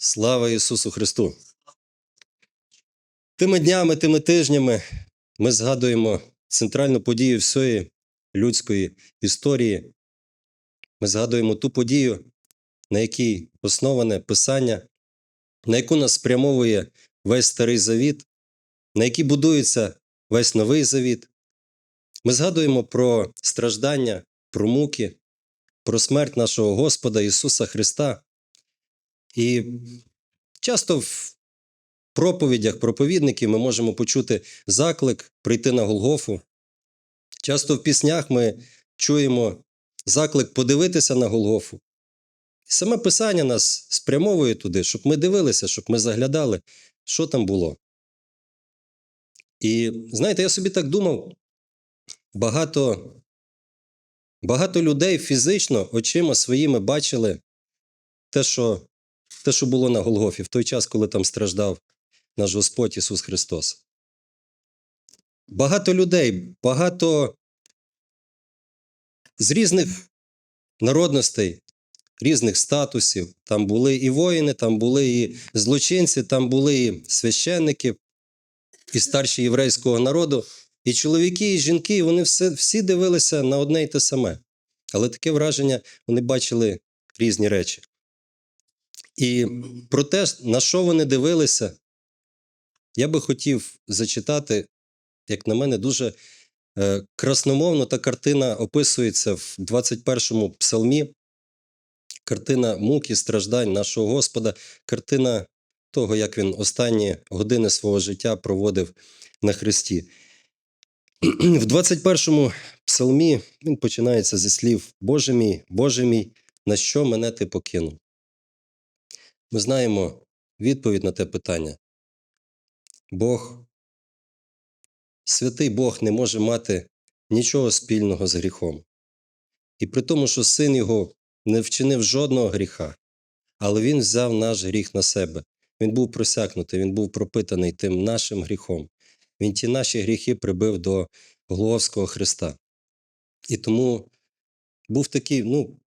Слава Ісусу Христу! Тими днями, тими тижнями ми згадуємо центральну подію всієї людської історії. Ми згадуємо ту подію, на якій основане Писання, на яку нас спрямовує весь старий завіт, на якій будується весь новий завіт. Ми згадуємо про страждання, про муки, про смерть нашого Господа Ісуса Христа. І часто в проповідях проповідників ми можемо почути заклик прийти на Голгофу. Часто в піснях ми чуємо заклик подивитися на Голгофу. Саме Писання нас спрямовує туди, щоб ми дивилися, щоб ми заглядали, що там було. І знаєте, я собі так думав, багато, багато людей фізично очима своїми бачили те, що те, що було на Голгофі, в той час, коли там страждав наш Господь Ісус Христос. Багато людей, багато з різних народностей, різних статусів. Там були і воїни, там були і злочинці, там були і священники, і старші єврейського народу, і чоловіки, і жінки, і вони все, всі дивилися на одне й те саме. Але таке враження вони бачили різні речі. І про те, на що вони дивилися, я би хотів зачитати, як на мене, дуже е, красномовно та картина описується в 21-му псалмі. Картина муки, страждань нашого Господа, картина того, як він останні години свого життя проводив на Христі. В 21-му псалмі він починається зі слів Боже мій, Боже мій, на що мене ти покинув? Ми знаємо відповідь на те питання. Бог, святий Бог не може мати нічого спільного з гріхом. І при тому, що син його не вчинив жодного гріха, але він взяв наш гріх на себе. Він був просякнутий, він був пропитаний тим нашим гріхом. Він ті наші гріхи прибив до Голговського Христа. І тому був такий, ну,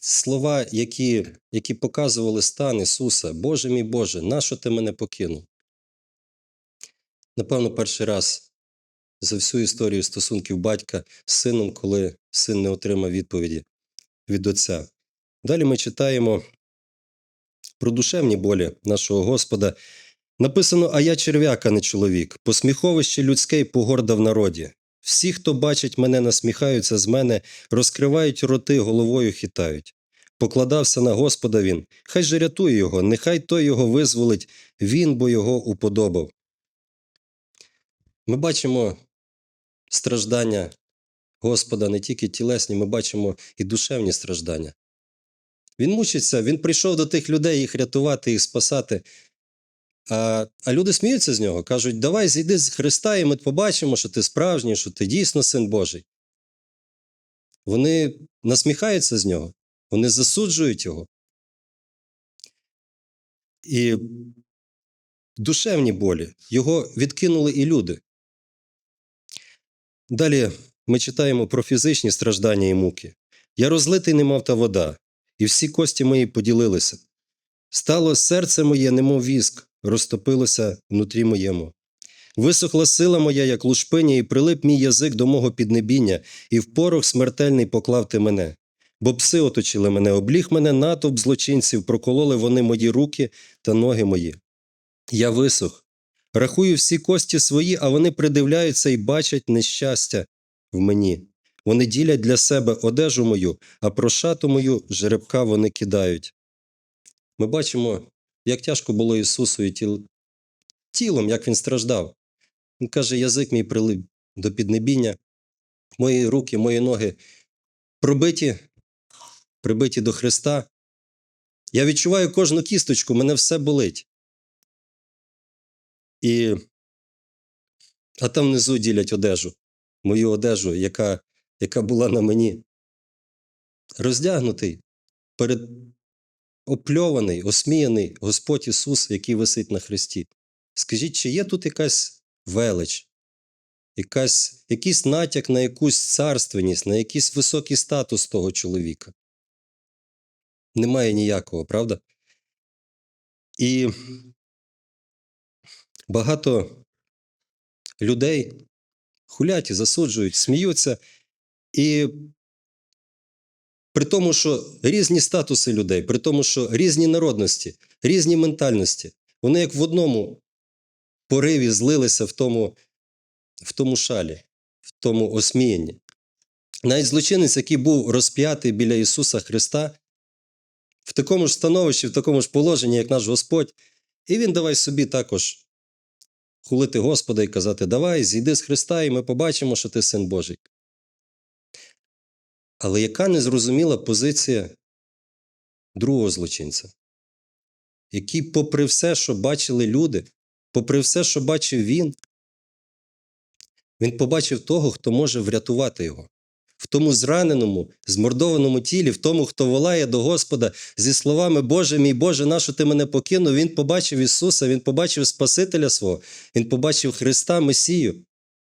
слова, які, які показували стан Ісуса. Боже мій Боже, нащо ти мене покинув? Напевно, перший раз за всю історію стосунків батька з сином, коли син не отримав відповіді від отця. Далі ми читаємо про душевні болі нашого Господа. Написано: А я черв'як, а не чоловік, посміховище людське й погорда в народі. Всі, хто бачить мене, насміхаються з мене, розкривають роти, головою хитають. Покладався на Господа він, хай же рятує його, нехай той його визволить, він бо його уподобав. Ми бачимо страждання Господа не тільки тілесні, ми бачимо і душевні страждання. Він мучиться, він прийшов до тих людей їх рятувати, їх спасати. А а люди сміються з нього, кажуть: давай зійди з Христа, і ми побачимо, що ти справжній, що ти дійсно син Божий. Вони насміхаються з нього, вони засуджують його. І душевні болі його відкинули і люди. Далі ми читаємо про фізичні страждання і муки. Я розлитий не мав та вода, і всі кості мої поділилися. Стало серце моє, немов віск, розтопилося внутрі моєму. Висохла сила моя, як лушпиня, і прилип мій язик до мого піднебіння, і в порох смертельний поклав ти мене. Бо пси оточили мене, обліг мене натовп злочинців, прокололи вони мої руки та ноги мої. Я висох. Рахую всі кості свої, а вони придивляються і бачать нещастя в мені. Вони ділять для себе одежу мою, а про шату мою жеребка вони кидають. Ми бачимо, як тяжко було Ісусу і тіл... тілом, як Він страждав. Він каже, язик мій прилип до піднебіння, мої руки, мої ноги пробиті, прибиті до Христа. Я відчуваю кожну кісточку, мене все болить. І... А там внизу ділять одежу, мою одежу, яка, яка була на мені. Роздягнутий, перед опльований, осміяний Господь Ісус, який висить на Христі. Скажіть, чи є тут якась велич, якась, якийсь натяк на якусь царственність, на якийсь високий статус того чоловіка? Немає ніякого, правда? І багато людей хулять засуджують, сміються. І при тому, що різні статуси людей, при тому, що різні народності, різні ментальності, вони як в одному пориві злилися в тому, в тому шалі, в тому осміянні. Навіть злочинець, який був розп'ятий біля Ісуса Христа, в такому ж становищі, в такому ж положенні, як наш Господь, і він давай собі також хулити Господа і казати: Давай, зійди з Христа, і ми побачимо, що ти син Божий. Але яка незрозуміла позиція другого злочинця, який, попри все, що бачили люди, попри все, що бачив він, він побачив того, хто може врятувати його. В тому зраненому, змордованому тілі, в тому, хто волає до Господа зі словами Боже мій Боже, нащо ти мене покинув, він побачив Ісуса, Він побачив Спасителя свого, Він побачив Христа Месію.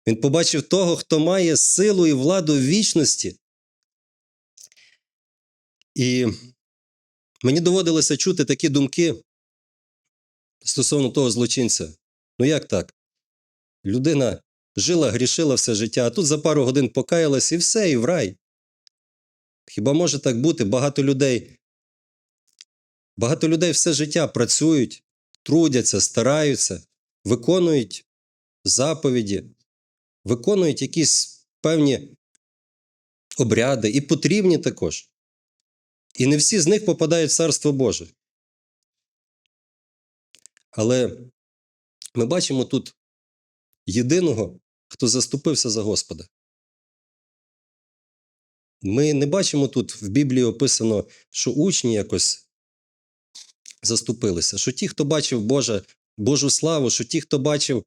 Він побачив того, хто має силу і владу в вічності. І мені доводилося чути такі думки стосовно того злочинця. Ну як так? Людина жила, грішила все життя, а тут за пару годин покаялась і все, і в рай. Хіба може так бути? Багато людей. Багато людей все життя працюють, трудяться, стараються, виконують заповіді, виконують якісь певні обряди, і потрібні також. І не всі з них попадають в Царство Боже. Але ми бачимо тут єдиного, хто заступився за Господа. Ми не бачимо тут в Біблії описано, що учні якось заступилися, що ті, хто бачив Божа, Божу славу, що ті, хто бачив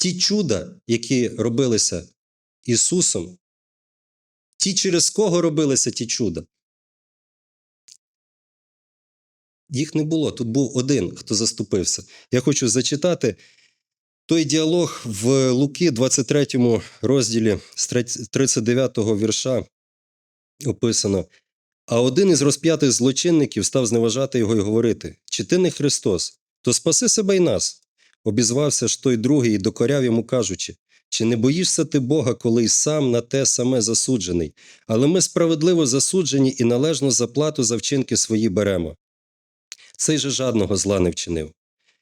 ті чуда, які робилися Ісусом, ті, через кого робилися ті чуда. Їх не було. Тут був один, хто заступився. Я хочу зачитати той діалог в Луки, 23 розділі з 39 вірша описано. А один із розп'ятих злочинників став зневажати його і говорити: Чи ти не Христос, то спаси себе й нас. Обізвався ж той другий і докоряв йому, кажучи: Чи не боїшся ти Бога, коли й сам на те саме засуджений? Але ми справедливо засуджені і належну заплату за вчинки свої беремо. Цей же жадного зла не вчинив.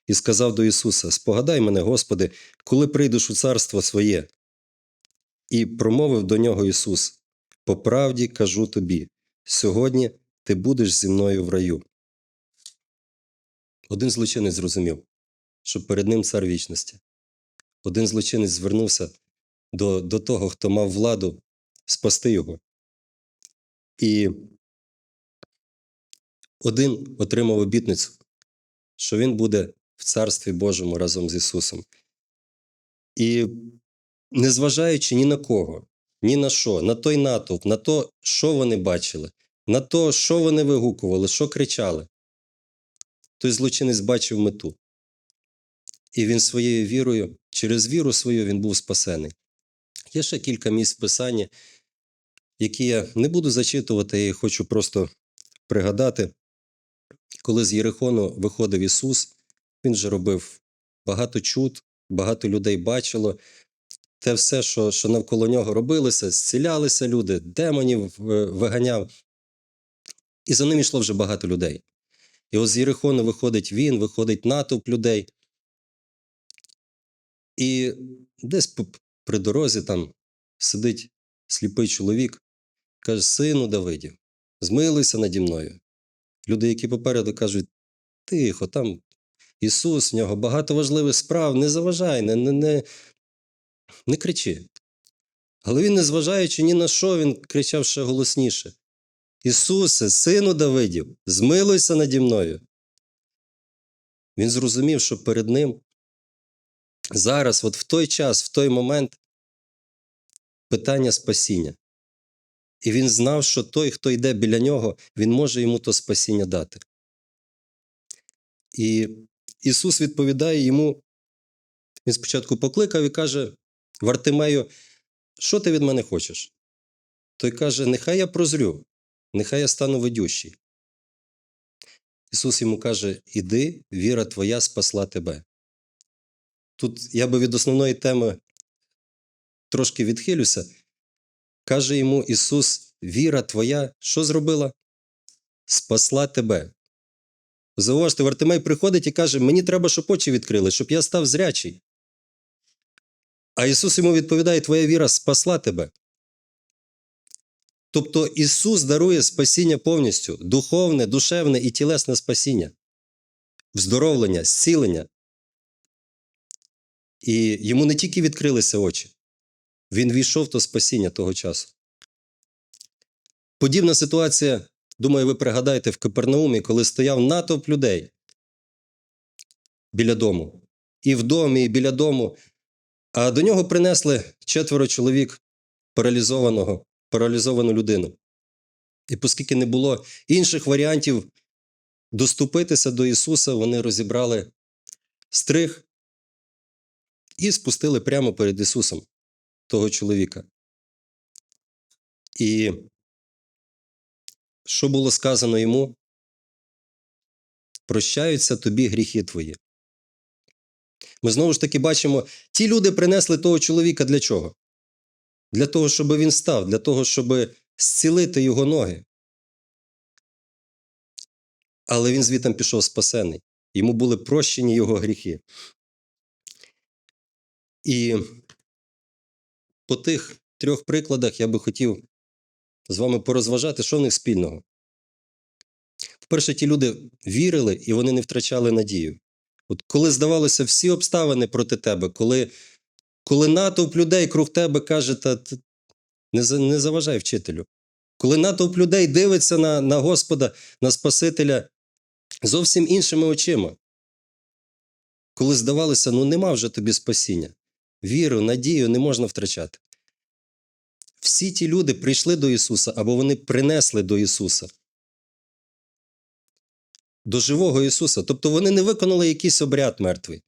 І сказав до Ісуса: Спогадай мене, Господи, коли прийдеш у царство своє. І промовив до нього Ісус: По правді кажу тобі, сьогодні ти будеш зі мною в раю. Один злочинець зрозумів, що перед ним цар вічності. Один злочинець звернувся до, до того, хто мав владу спасти його. І один отримав обітницю, що він буде в Царстві Божому разом з Ісусом. І незважаючи ні на кого, ні на що, на той натовп, на то, що вони бачили, на то, що вони вигукували, що кричали, той злочинець бачив мету. І він своєю вірою, через віру свою він був спасений. Є ще кілька місць в Писанні, які я не буду зачитувати, я хочу просто пригадати. Коли з Єрихону виходив Ісус, Він вже робив багато чуд, багато людей бачило. Те все, що що навколо нього робилося, зцілялися люди, демонів виганяв. І за ним йшло вже багато людей. І ось з Єрихону виходить він, виходить натовп людей. І десь при дорозі там сидить сліпий чоловік, каже: Сину Давидів, змилуйся наді мною. Люди, які попереду кажуть, тихо, там Ісус, в нього багато важливих справ, не заважай, не, не, не, не кричи. Але він, незважаючи ні на що, він кричав ще голосніше: Ісусе, сину Давидів, змилуйся наді мною. Він зрозумів, що перед ним зараз, от в той час, в той момент, питання спасіння. І він знав, що той, хто йде біля нього, він може йому то спасіння дати. І Ісус відповідає йому, він спочатку покликав і каже: Вартимею, що ти від мене хочеш? Той каже: Нехай я прозрю, нехай я стану ведющий. Ісус йому каже: Іди, віра твоя спасла тебе. Тут я би від основної теми трошки відхилюся. Каже йому Ісус: Віра твоя, що зробила? Спасла тебе. Зауважте, Вартимей приходить і каже: Мені треба, щоб очі відкрили, щоб я став зрячий. А Ісус йому відповідає: Твоя віра спасла тебе. Тобто Ісус дарує спасіння повністю, духовне, душевне і тілесне спасіння, вздоровлення, зцілення. І йому не тільки відкрилися очі, він війшов то спасіння того часу. Подібна ситуація, думаю, ви пригадаєте в Капернаумі, коли стояв натовп людей біля дому. І в домі, і біля дому. А до нього принесли четверо чоловік паралізованого, паралізовану людину. І оскільки не було інших варіантів доступитися до Ісуса, вони розібрали стриг і спустили прямо перед Ісусом того чоловіка. І що було сказано йому? Прощаються тобі гріхи твої. Ми знову ж таки бачимо, ті люди принесли того чоловіка для чого? Для того, щоб він став, для того, щоб зцілити його ноги. Але він звітом пішов спасений. Йому були прощені його гріхи. І по тих трьох прикладах я би хотів з вами порозважати, що в них спільного. По-перше, ті люди вірили і вони не втрачали надію. От коли здавалося всі обставини проти тебе, коли, коли натовп людей круг тебе каже, та, не, не заважай вчителю. Коли натовп людей дивиться на, на Господа, на Спасителя зовсім іншими очима. Коли здавалося, ну нема вже тобі спасіння. Віру, надію не можна втрачати. Всі ті люди прийшли до Ісуса або вони принесли до Ісуса. До живого Ісуса. Тобто вони не виконали якийсь обряд мертвий.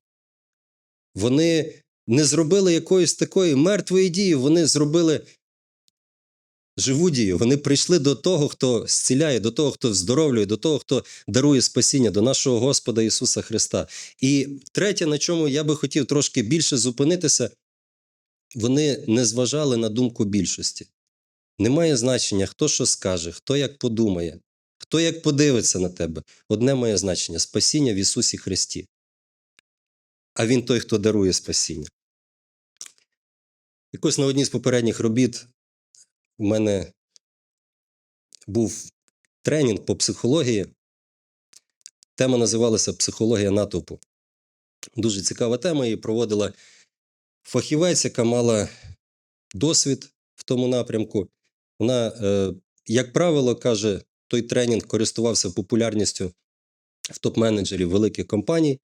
Вони не зробили якоїсь такої мертвої дії, вони зробили живу дію. Вони прийшли до того, хто зціляє, до того, хто здоровлює, до того, хто дарує спасіння, до нашого Господа Ісуса Христа. І третє, на чому я би хотів трошки більше зупинитися, вони не зважали на думку більшості. Немає значення, хто що скаже, хто як подумає, хто як подивиться на тебе. Одне має значення спасіння в Ісусі Христі. А Він той, хто дарує спасіння. Якось на одній з попередніх робіт у мене був тренінг по психології. Тема називалася Психологія натовпу. Дуже цікава тема, її проводила фахівець, яка мала досвід в тому напрямку. Вона, е, як правило, каже, той тренінг користувався популярністю в топ-менеджерів великих компаній,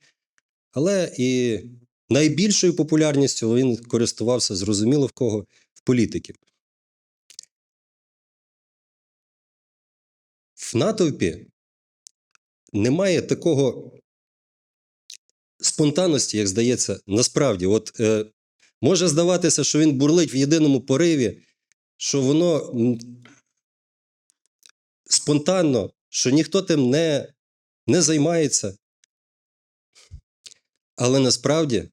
але і найбільшою популярністю він користувався, зрозуміло в кого, в політиків. В натовпі немає такого спонтанності, як здається, насправді. От е, може здаватися, що він бурлить в єдиному пориві, що воно спонтанно, що ніхто тим не, не займається. Але насправді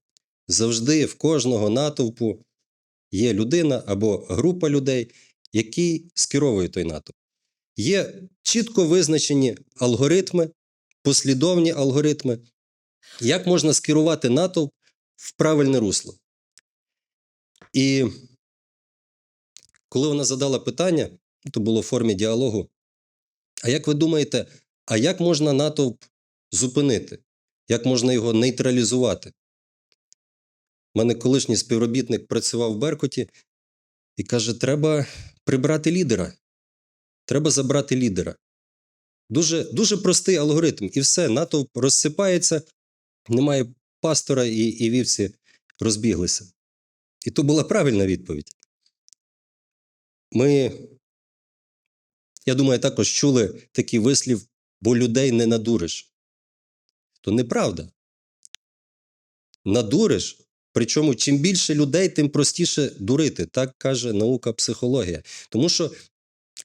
завжди в кожного натовпу є людина або група людей, які скеровують той натовп. Є чітко визначені алгоритми, послідовні алгоритми, як можна скерувати натовп в правильне русло. І коли вона задала питання, то було в формі діалогу. А як ви думаєте, а як можна натовп зупинити? Як можна його нейтралізувати? У мене колишній співробітник працював в Беркуті і каже: треба прибрати лідера. Треба забрати лідера. Дуже, дуже простий алгоритм. І все, натовп розсипається, немає пастора, і, і вівці розбіглися. І то була правильна відповідь. Ми, я думаю, також чули такий вислів, бо людей не надуриш. То неправда. Надуриш. Причому чим більше людей, тим простіше дурити. Так каже наука психологія. Тому що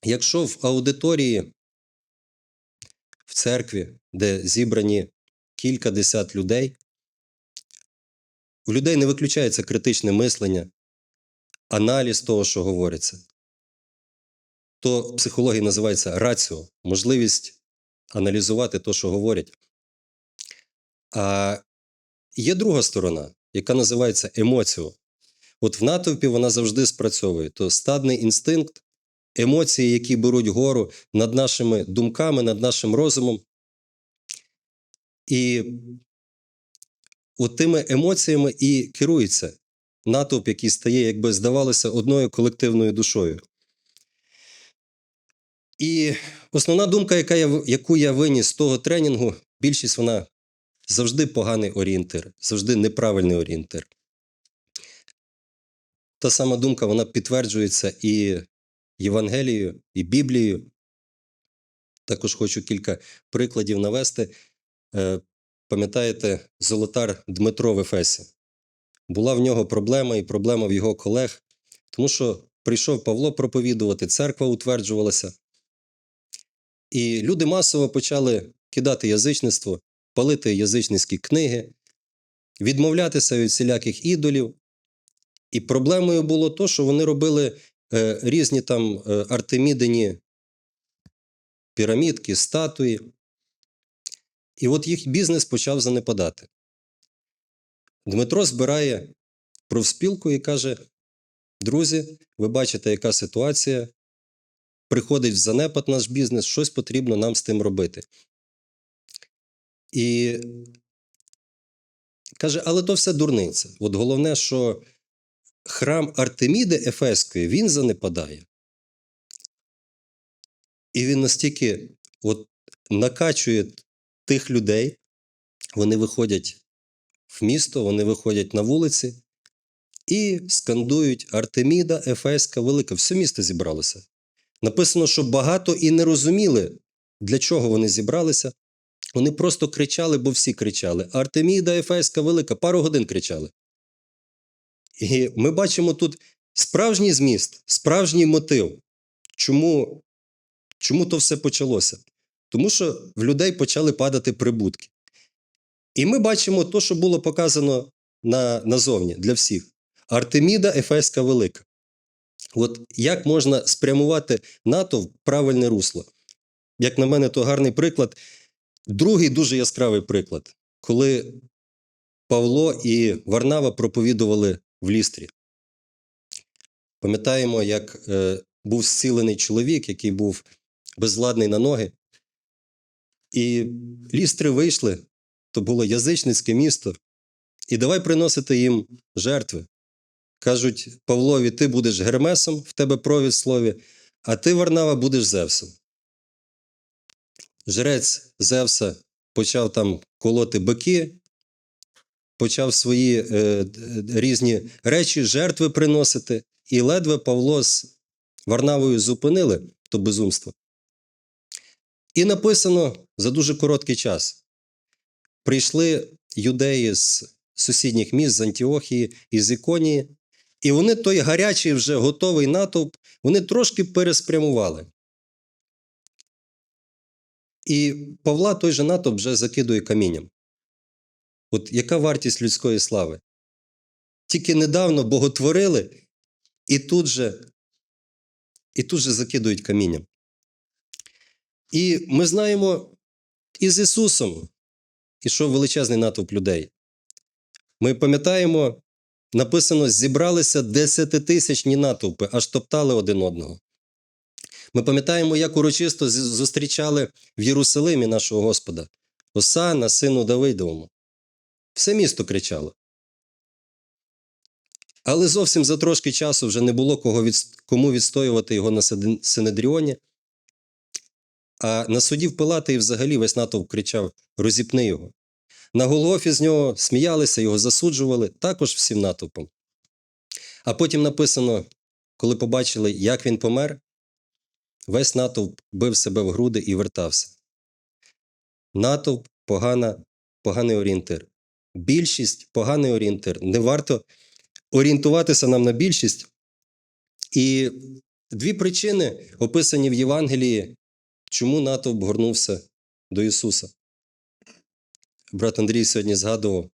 якщо в аудиторії в церкві, де зібрані кілька десят людей. У людей не виключається критичне мислення, аналіз того, що говориться. То в психології називається раціо, можливість аналізувати те, що говорять. А є друга сторона, яка називається емоціо. От в натовпі вона завжди спрацьовує. То стадний інстинкт, емоції, які беруть гору над нашими думками, над нашим розумом. І от тими емоціями і керується натовп, який стає, якби здавалося, одною колективною душою. І основна думка, яка я, яку я виніс з того тренінгу, більшість вона завжди поганий орієнтир, завжди неправильний орієнтир. Та сама думка вона підтверджується і Євангелією, і Біблією. Також хочу кілька прикладів навести. Е, Пам'ятаєте, золотар Дмитро в Ефесі? Була в нього проблема і проблема в його колег, тому що прийшов Павло проповідувати, церква утверджувалася. І люди масово почали кидати язичництво, палити язичницькі книги, відмовлятися від всіляких ідолів. І проблемою було то, що вони робили різні там е, артемідині пірамідки, статуї. І от їх бізнес почав занепадати. Дмитро збирає профспілку і каже: друзі, ви бачите, яка ситуація. Приходить в занепад наш бізнес, щось потрібно нам з тим робити. І каже, але то все дурниця. От головне, що храм Артеміди Ефеської він занепадає. І він настільки от, накачує тих людей, вони виходять в місто, вони виходять на вулиці і скандують Артеміда, Ефеська, Велика. Все місто зібралося. Написано, що багато і не розуміли, для чого вони зібралися. Вони просто кричали, бо всі кричали: Артеміда, Ефеська, Велика, пару годин кричали. І ми бачимо тут справжній зміст, справжній мотив. Чому, чому то все почалося? Тому що в людей почали падати прибутки. І ми бачимо те, що було показано на, назовні для всіх: Артеміда Ефеська Велика. От як можна спрямувати НАТО в правильне русло? Як на мене, то гарний приклад. Другий дуже яскравий приклад, коли Павло і Варнава проповідували в лістрі. Пам'ятаємо, як е, був зцілений чоловік, який був безвладний на ноги. І лістри вийшли, то було язичницьке місто, і давай приносити їм жертви. Кажуть Павлові, ти будеш Гермесом, в тебе провід слові, а ти, Варнава, будеш Зевсом. Жрець Зевса почав там колоти бики, почав свої е, різні речі, жертви приносити, і ледве Павло з Варнавою зупинили то безумство. І написано за дуже короткий час. Прийшли юдеї з сусідніх міст з Антіохії і з Іконії, і вони той гарячий, вже готовий натовп, вони трошки переспрямували. І Павла той же натовп вже закидує камінням. От яка вартість людської слави? Тільки недавно боготворили, і тут же, і тут же закидують камінням. І ми знаємо, і з Ісусом ішов величезний натовп людей. Ми пам'ятаємо, написано, зібралися десятитисячні натовпи, аж топтали один одного. Ми пам'ятаємо, як урочисто зустрічали в Єрусалимі нашого Господа Осана, сину Давидовому. Все місто кричало. Але зовсім за трошки часу вже не було кого від... кому відстоювати його на Синедріоні. А на суді в Пилата і взагалі весь натовп кричав: розіпни його. На Голгофі з нього сміялися, його засуджували, також всім натовпом. А потім написано, коли побачили, як він помер, весь натовп бив себе в груди і вертався. Натовп погана, поганий орієнтир. Більшість поганий орієнтир. Не варто орієнтуватися нам на більшість. І дві причини описані в Євангелії, чому натовп горнувся до Ісуса. Брат Андрій сьогодні згадував,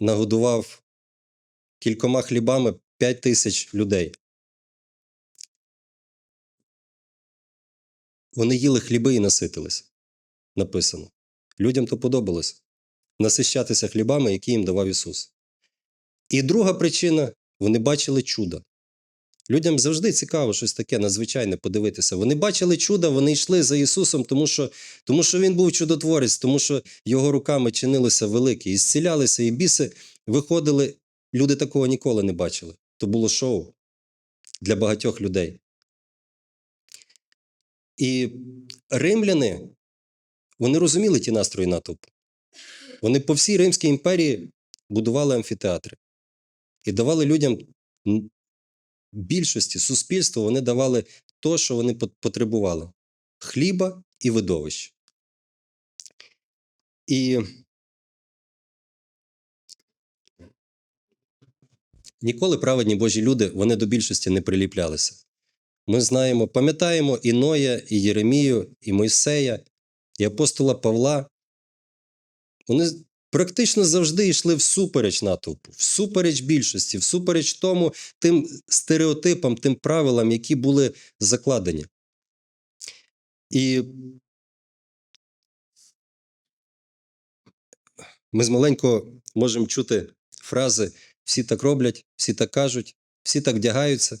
нагодував кількома хлібами 5 тисяч людей. Вони їли хліби і наситились. Написано. Людям то подобалось насищатися хлібами, які їм давав Ісус. І друга причина вони бачили чудо. Людям завжди цікаво щось таке надзвичайне подивитися. Вони бачили чудо, вони йшли за Ісусом, тому що, тому що Він був чудотворець, тому що Його руками чинилося велике, і зцілялися, і біси виходили. Люди такого ніколи не бачили. То було шоу для багатьох людей. І римляни, вони розуміли ті настрої натовпу. Вони по всій Римській імперії будували амфітеатри і давали людям більшості суспільства, вони давали то, що вони потребували: хліба і видовищ. І ніколи праведні Божі люди вони до більшості не приліплялися. Ми знаємо, пам'ятаємо і Ноя, і Єремію, і Мойсея, і апостола Павла. Вони практично завжди йшли всупереч натовпу, всупереч більшості, всупереч тому тим стереотипам, тим правилам, які були закладені. І ми з маленького можемо чути фрази всі так роблять, всі так кажуть, всі так вдягаються.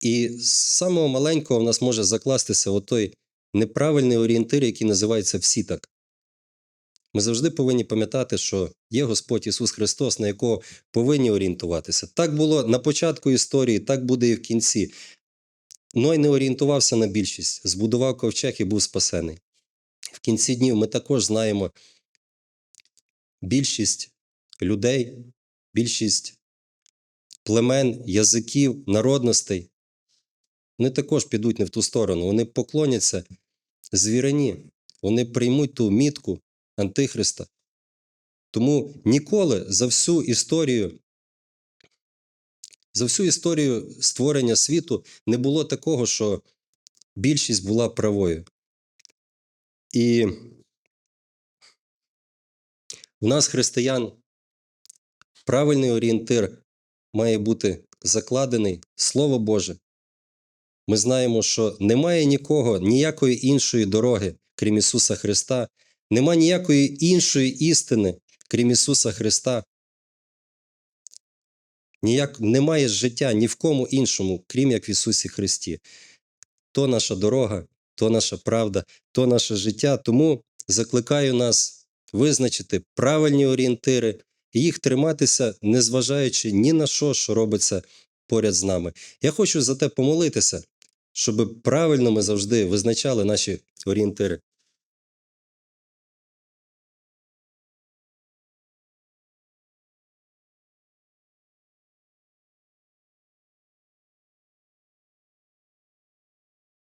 І з самого маленького в нас може закластися отой неправильний орієнтир, який називається всі так. Ми завжди повинні пам'ятати, що є Господь Ісус Христос, на якого повинні орієнтуватися. Так було на початку історії, так буде і в кінці. Ной не орієнтувався на більшість, збудував ковчег і був спасений. В кінці днів ми також знаємо більшість людей, більшість племен, язиків, народностей. Вони також підуть не в ту сторону. Вони поклоняться звірині, вони приймуть ту мітку Антихриста. Тому ніколи за всю історію, за всю історію створення світу не було такого, що більшість була правою. І у нас, християн, правильний орієнтир має бути закладений Слово Боже. Ми знаємо, що немає нікого, ніякої іншої дороги, крім Ісуса Христа, нема ніякої іншої істини, крім Ісуса Христа. Ніяк немає життя ні в кому іншому, крім як в Ісусі Христі. То наша дорога, то наша правда, то наше життя. Тому закликаю нас визначити правильні орієнтири і їх триматися, незважаючи ні на що, що робиться поряд з нами. Я хочу за те помолитися, щоб правильно ми завжди визначали наші орієнтири.